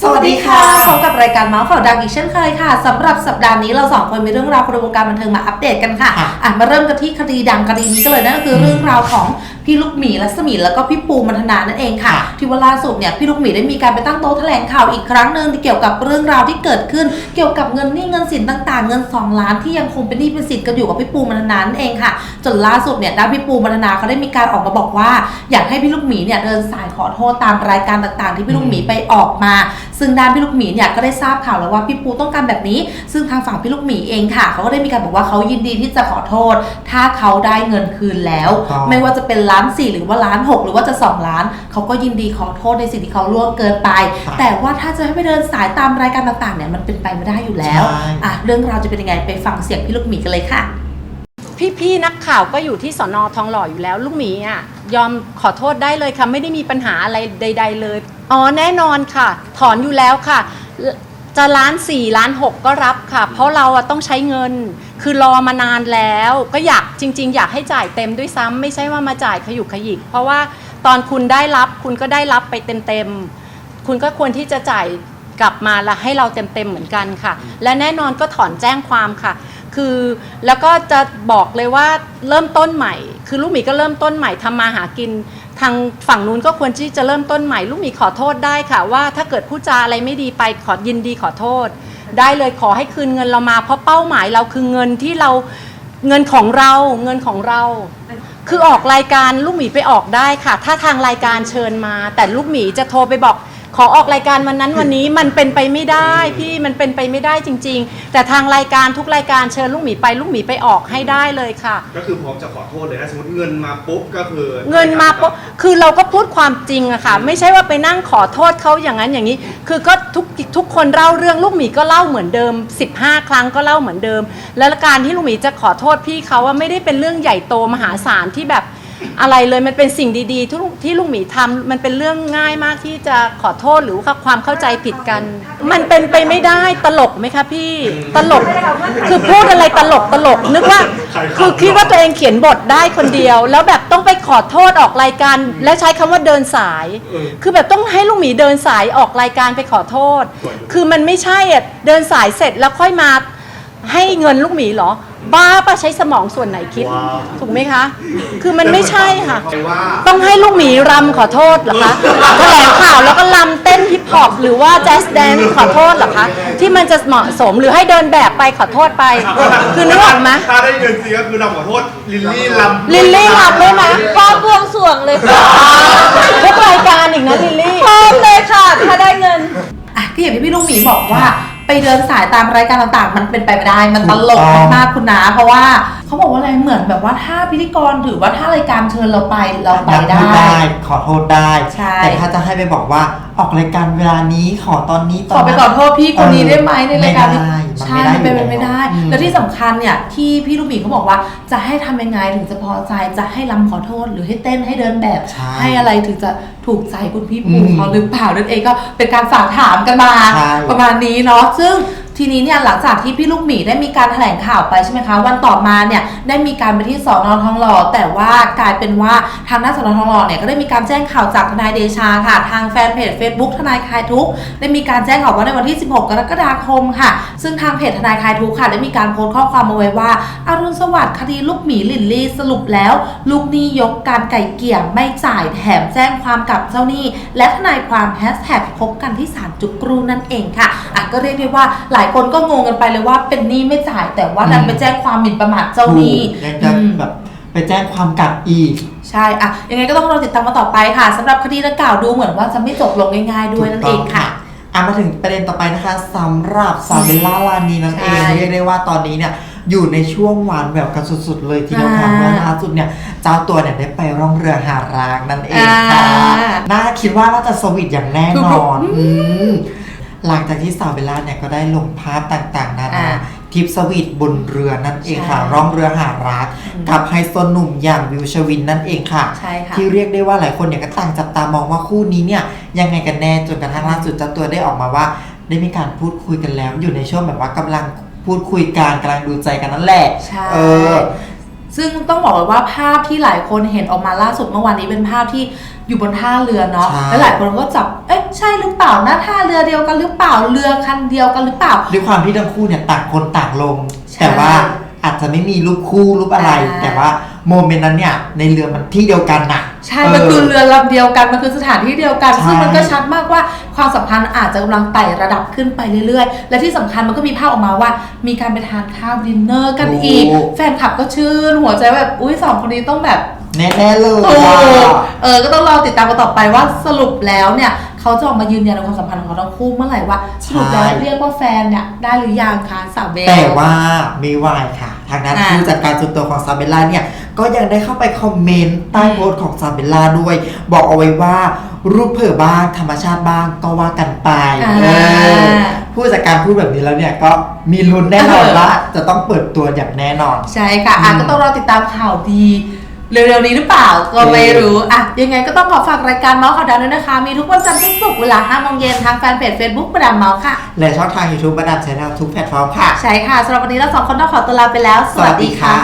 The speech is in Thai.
สวัสดีค่ะ พบกับรายการเมาส์ข่าวดังอีกเช่นเคยค่ะสำหรับสัปดาห์นี้เราสองคนมีเรื่องราวคนในวงการบันเทิงมาอัปเดตกันค่ะค่ะอะมาเริ่มกันที่คดีดังคดีนี้กันเลยนั่นก็คือเรื่องราวของพี่ลูกหมีรัศมีแล้วก็พี่ปูมัทนานั่นเองค่ะค่ะที่ว่าล่าสุดเนี่ยพี่ลูกหมีได้มีการไปตั้งโต๊ะแถลงข่าวอีกครั้งหนึ่งที่เกี่ยวกับเรื่องราวที่เกิดขึ้น เกี่ยวกับเงินหนี้เงินสินต่าง ๆ เงิน 2 ล้านที่ยังคงเป็นหนี้เป็นสินกันอยู่กับพี่ปูมัทนานั่นเองค่ะ จนล่าสุดเนี่ยด้านพี่ปูมัทนาเขาได้มีการออกมาบอกว่า อยากให้พี่ลูกหมีเนี่ยเดินสายขอโทษตามรายการต่าง ๆ ที่พี่ลูกหมีไปออกมา ซึ่งด้านพี่ลูกหมีเนี่ยก็ได้ทราบข่าวแล้วว่าพี่ปูต้องการแบบนี้ ซึ่งทางฝั่งพี่ลูกหมีเองค่ะเขาก็ได้มีการบอกว่าเขายินดีที่จะขอโทษ ถ้าเขาได้เงินคืนแล้วถูกต้องไม่ว่าจะเป็นล้านสี่หรือว่าล้านหกหรือว่าจะสองล้านเขาก็ยินดีขอโทษในสิ่งที่เขาล่วงเกินไปค่ะแต่ว่าถ้าจะให้ไปเดินสายตามรายการต่างๆเนี่ยมันเป็นไปไม่ได้อยู่แล้วใช่อะเรื่องราวจะเป็นยังไงไปฟังเสียงพี่ลูกหมีกันเลยค่ะพี่ๆนักข่าวก็อยู่ที่สอนอทองหล่ออยู่แล้ว ลูกหมีอะยอมขอโทษได้เลยค่ะ ไม่ได้มีปัญหาอะไรใด ๆ เลย อ๋อแน่นอนค่ะ ถอนอยู่แล้วค่ะ จะล้านสี่ล้านหกก็รับค่ะ เพราะเราอะต้องใช้เงิน คือรอมานานแล้ว ก็อยากจริง ๆ อยากให้จ่ายเต็มด้วยซ้ำไม่ใช่ว่ามาจ่ายขยุกขยิก เพราะว่าตอนคุณได้รับคุณก็ได้รับไปเต็มๆคุณก็ควรที่จะจ่ายกลับมาและให้เราเต็มๆเหมือนกันค่ะ และแน่นอนก็ถอนแจ้งความค่ะ คือแล้วก็จะบอกเลยว่าเริ่มต้นใหม่ คือลูกหมีก็เริ่มต้นใหม่ทำมาหากิน ทางฝั่งนู้นก็ควรที่จะเริ่มต้นใหม่ ลูกหมีขอโทษได้ค่ะ ว่าถ้าเกิดผู้จาอะไรไม่ดีไปขอยินดีขอโทษ ได้เลยขอให้คืนเงินเรามา เพราะเป้าหมายเราคือเงินที่เราเงินของเราเงินของเรา คือออกรายการลูกหมีไปออกได้ค่ะ ถ้าทางรายการเชิญมา แต่ลูกหมีจะโทรไปบอก ขอออกรายการวันนั้นวันนี้มันเป็นไปไม่ได้พี่มันเป็นไปไม่ได้จริง ๆ แต่ทางรายการทุกรายการเชิญลูกหมีไปลูกหมีไปออกให้ได้เลยค่ะ ก็คือพร้อมจะขอโทษเลยถ้าสมมติเงินมาปุ๊บก็คือ เงินมาปุ๊บคือเราก็พูดความจริงอะค่ะ ไม่ใช่ว่าไปนั่งขอโทษเขาอย่างนั้นอย่างนี้ คือก็ทุกทุกคนเล่าเรื่องลูกหมีก็เล่าเหมือนเดิม 15 ครั้งก็เล่าเหมือนเดิม แล้วการที่ลูกหมีจะขอโทษพี่เขาว่าไม่ได้เป็นเรื่องใหญ่โตมหาศาลที่แบบ อะไรเลยมันเป็นสิ่งดีๆที่ลูกที่ลูกหมีทำมันเป็นเรื่องง่ายมากที่จะขอโทษหรือว่าความเข้าใจผิดกัน มันเป็นไปไม่ได้ตลกไหมคะพี่ตลก คือพูดอะไรตลกตลกนึกว่า คือคิดว่าตัวเองเขียนบทได้คนเดียว แล้วแบบต้องไปขอโทษออกรายการ และใช้คำว่าเดินสาย คือแบบต้องให้ลูกหมีเดินสายออกรายการไปขอโทษ คือมันไม่ใช่อะเดินสายเสร็จแล้วค่อยมาให้เงินลูกหมีเหรอ บ้าปะใช้สมองส่วนไหนคิดถูกไหมคะ คือมันไม่ใช่ค่ะว่า ต้องให้ลูกหมีรำขอโทษเหรอคะแถลงข่าวแล้วก็รำเต้นฮิปฮอปหรือว่าแจ๊สแดนขอโทษเหรอคะ ที่มันจะเหมาะสมหรือให้เดินแบบไปขอโทษไป คือนึกออกไหมถ้าได้เงินจริงก็คือเราขอโทษ ลิลลี่ลำลิลลี่รำได้ไหมพร้อมบวงสรวงเลยค่ะทุกรายการอีกนะลิลลี่ พร้อมเลยค่ะ ถ้าได้เงิน อะที่อย่างที่พี่ลูกหมีบอกว่า ไปเดินสายตามรายการต่างๆ มันเป็นไปไม่ได้ มันตลกถูกต้องมากๆคุณนาเพราะว่า เขาบอกว่าอะไรเหมือนแบบว่าถ้าพิธีกรหรือว่าถ้ารายการเชิญเราไปเราไปยังได้พูดได้ ขอโทษได้ ใช่ แต่ถ้าจะให้ไปบอกว่าออกรายการเวลานี้ขอตอนนี้ตขอนอไปนั้น ขอโทษพี่คนนี้ได้ไหมในรายการนี้ไม่ได้ใช่มัมันนเป็นไม่ไปได้ไม่ได้อืมแล้วที่สำคัญเนี่ยที่พี่ลูกหมีเขาบอกว่าจะให้ทำยังไงถึงจะพอใจจะให้รำขอโทษหรือให้เต้นให้เดินแบบใช่ให้อะไรถึงจะถูกใจคุณพี่ปูอืมเขาหรือเปล่านั่นเองก็เป็นการฝากถามกันมา ใช่ ประมาณนี้เนาะซึ่ง ทีนี้เนี่ยหลังจากที่พี่ลูกหมีได้มีการแถลงข่าวไปใช่ไหมคะ วันต่อมาเนี่ยได้มีการไปที่สอนอทองหล่อแต่ว่ากลายเป็นว่าทางด้าสอนอทองหล่อเนี่ยก็ได้มีการแจ้งข่าวจากทนายเดชาค่ะ ทางแฟนเพจ Facebook ทนายคลายทุกได้มีการแจ้งข่าวว่าในวันที่ 16 กรกฎาคมค่ะ ซึ่งทางเพจทนายคลายทุกค่ะ ได้มีการโพสต์ข้อความมาไว้ว่าอารุณสวัสดิ์คดีลูกหมีลินลี่สรุปแล้ว ลูกหนี้ยกการไก่เกี่ยไม่จ่ายแถมแจ้งความกับเจ้าหนี้ และทนายความแฮชแท็กพบกันที่ศาลจุกรูนั่นเองค่ะอะก็เรียกได้ว่าหลายคนก็งงกันไปเลยว่าเป็นหนี้ไม่จ่ายแต่ว่าดันไปแจ้งความหมิ่นประมาทเจ้าหนี้ถูกยังจะอืมแบบไปแจ้งความกลับอีก ใช่อะยังไงก็ต้องรอติดตามมาต่อไปค่ะสำหรับคดีดังกล่าวดูเหมือนว่าจะไม่จบลงง่ายๆด้วยนั่นเองค่ะอะมาถึงประเด็นต่อไปนะคะสำหรับสาวเบลล่าลานีนั่นเองใช่เรียกได้ว่าตอนนี้เนี่ยอยู่ในช่วงหวานแหววกันสุดๆ เลยทีเดียวค่ะอ่าเมื่อล่าสุดเนี่ยเจ้าตัวเนี่ยได้ไปร่องเรือหารางนั่นเองค่ะอ่าน่าคิดว่าน่าจะสวีทอย่างแน่นถูอกๆนอืม หลังจากที่สาวเบลล่าเนี่ยก็ได้ลงภาพต่างๆนานาอ่าทริปสวีทบนเรือนั่นเองค่ะ ใช่ร่องเรือหารักอืม กับไฮโซหนุ่มอย่างวิวชวินนั่นเองค่ะ ใช่ค่ะ ที่เรียกได้ว่าหลายคนเนี่ยก็ต่างจับตามองว่าคู่นี้เนี่ยยังไงกันแน่จนกระทั่งล่าสุดเจ้าตัวได้ออกมาว่า ได้มีการพูดคุยกันแล้ว อยู่ในช่วงแบบว่ากำลังพูดคุยกันกำลังดูใจกันนั่นแหละ ใช่ เออ ซึ่งต้องบอกเลยว่าภาพที่หลายคนเห็นออกมาล่าสุดเมื่อวานนี้เป็นภาพที่อยู่บนท่าเรือเนาะใช่ และหลายคนก็จับเอ๊ะใช่หรือเปล่านะท่าเรือเดียวกันหรือเปล่าเรือคันเดียวกันหรือเปล่า ด้วยความที่ทั้งคู่เนี่ยต่างคนต่างลง ใช่ แต่ว่า อาจจะไม่มีรูปคู่รูปอะไร อ่า แต่ว่าโมเมนต์นั้นเนี่ยในเรือมันที่เดียวกันน่ะใช่ มันคือเรือลำเดียวกัน มันคือสถานที่เดียวกันใช่ซึ่งมันก็ชัดมากว่าความสัมพันธ์อาจจะกำลังไต่ระดับขึ้นไปเรื่อยๆ และที่สำคัญมันก็มีภาพออกมาว่า มีการไปทานข้าวดินเนอร์กันอีก แฟนคลับก็ชื่น หัวใจแบบ อุ้ยสองคนนี้ต้องแบบ แน่ๆเลยถูกว่า เออ ก็ต้องรอติดตามกันต่อไปว่าสรุปแล้วเนี่ยเขาจะออกมายืนยันในความสัมพันธ์ของเขาทั้งคู่เมื่อไหร่ว่าสรุปแล้วเรียกว่าแฟนเนี่ยได้หรือยังคะสาวเบล แต่ว่าไม่วายค่ะ ทางด้านอ่าผู้จัดการส่วนตัวของซาเบลล่าเนี่ย ก็ยังได้เข้าไปคอมเมนต์ใต้โพสต์ของซาเบลล่าด้วย บอกเอาไว้ว่า รูปเผื่อบ้างธรรมชาติบ้างก็ว่ากันไปอ่า เออผู้จัดการพูดแบบนี้แล้วเนี่ยก็มีลุ้นแน่นอนว่าจะต้องเปิดตัวอย่างแน่นอน ใช่ค่ะอะอืมก็ต้องรอติดตามข่าวดี เร็วๆนี้หรือเปล่าก็ไม่รู้อะยังไงก็ต้องขอฝากรายการเมาส์ข่าวดังด้วยนะคะ มีทุกวันจันทร์ถึงศุกร์เวลา5โมงเย็นทางแฟนเพจ Facebook ประดามเมาส์ค่ะ และช่องทาง YouTube ประดับชแนลทุกแพลตฟอร์มค่ะ ใช่ค่ะสำหรับวันนี้เราสองคนต้องขอตัวลาไปแล้ว สวัสดีค่ะ